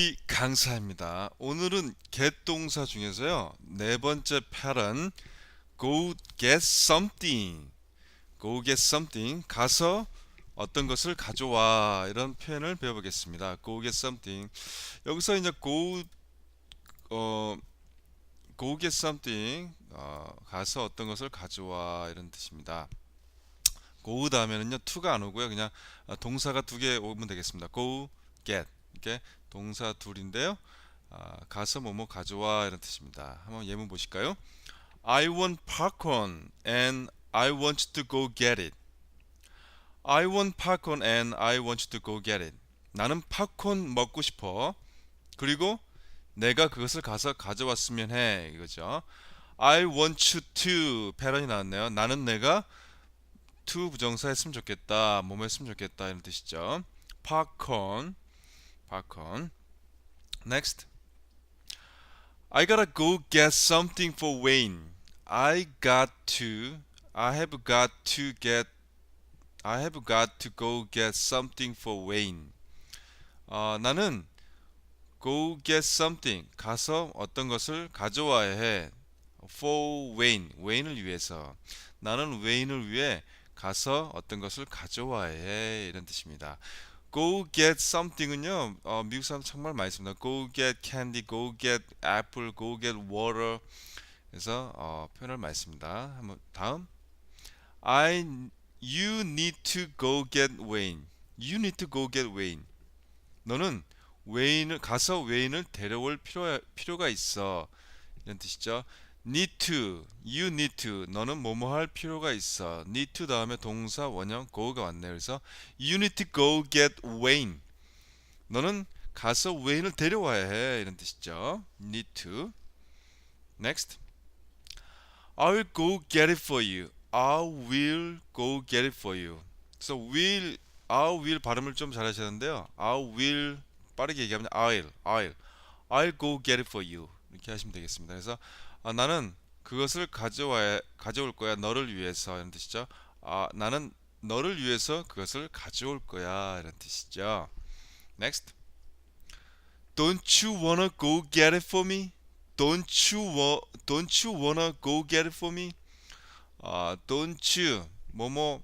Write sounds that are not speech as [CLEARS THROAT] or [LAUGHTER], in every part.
이 강사입니다. 오늘은 get 동사 중에서요. 네 번째 패턴 go get something. go get something. 가서 어떤 것을 가져와 이런 표현을 배워보겠습니다. go get something. 여기서 이제 go 어 go get something 어, 가서 어떤 것을 가져와 이런 뜻입니다. go 다음에는요 to가 안 오고요. 그냥 어, 동사가 두 개 오면 되겠습니다. go get 이렇게 동사 둘인데요. 아, 가서 뭐뭐 가져와 이런 뜻입니다. 한번 예문 보실까요? I want popcorn and I want to go get it. I want popcorn and I want to go get it. 나는 팝콘 먹고 싶어. 그리고 내가 그것을 가서 가져왔으면 해. 이거죠. I want you to 패런이 나왔네요. 나는 내가 to 부정사 했으면 좋겠다. 뭐뭐 했으면 좋겠다. 이런 뜻이죠. Popcorn popcorn. Next. I gotta go get something for Wayne. I got to. I have got to get. I have got to go get something for Wayne. 어, 나는 go get something 가서 어떤 것을 가져와야 해. for Wayne. Wayne을 위해서. 나는 웨인을 위해 가서 어떤 것을 가져와야 해. 이런 뜻입니다. Go get something은요 어, 미국 사람 정말 많이 씁니다. go get candy, go get apple, go get water. 그래서 어, 표현을 많이 씁니다. 한번 다음 I you need to go get Wayne. You need to go get Wayne. 너는 웨인을 가서 웨인을 데려올 필요 필요가 있어. 이런 뜻이죠. Need to, you need to, 너는 뭐뭐 할 필요가 있어. need to 다음에 동사 원형 go가 왔네요. 그래서 you need to go get Wayne. 너는 가서 웨인을 데려와야 해. 이런 뜻이죠. need to. next. I will go get it for you. I will go get it for you. 그래서 will, I will 발음을 좀 잘하시는데요. I will 빠르게 얘기하면 I'll, I'll, I'll go get it for you. 이렇게 하시면 되겠습니다. 그래서 아, 나는 그것을 가져와 가져올 거야 너를 위해서 이런 뜻이죠. 아, 나는 너를 위해서 그것을 가져올 거야 이런 뜻이죠. Next. Don't you wanna go get it for me? Don't you wa, Don't you wanna go get it for me? 아, don't you 뭐뭐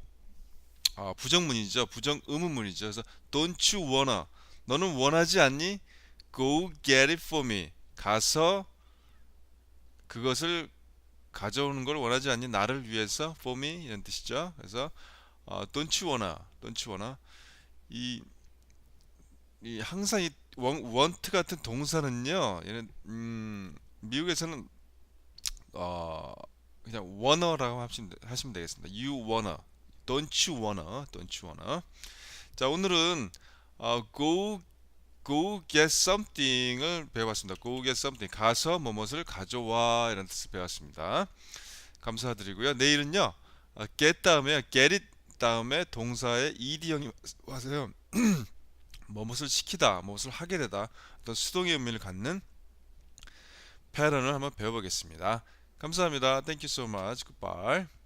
아, 부정문이죠. 부정 의문문이죠. 그래서 don't you wanna 너는 원하지 않니? Go get it for me. 가서 그것을 가져오는 걸 원하지 않니? 나를 위해서 for me 이런 뜻이죠. 그래서 어, don't you wanna, don't you wanna 이, 이 항상 이 want 같은 동사는요. 얘는 음, 미국에서는 어, 그냥 wanna라고 하시면, 하시면 되겠습니다. You wanna, don't you wanna, don't you wanna. 자 오늘은 어, go go get something을 배워봤습니다. go get something 가서 뭐뭇을 가져와 이런 뜻을 배웠습니다. 감사드리고요. 내일은요 어, get 다음에 get it 다음에 동사의 ed형이 와서요 [CLEARS THROAT] 뭐뭇을 시키다, 무엇을 하게 되다 어떤 수동의 의미를 갖는 패턴을 한번 배워보겠습니다. 감사합니다. Thank you so much. Goodbye.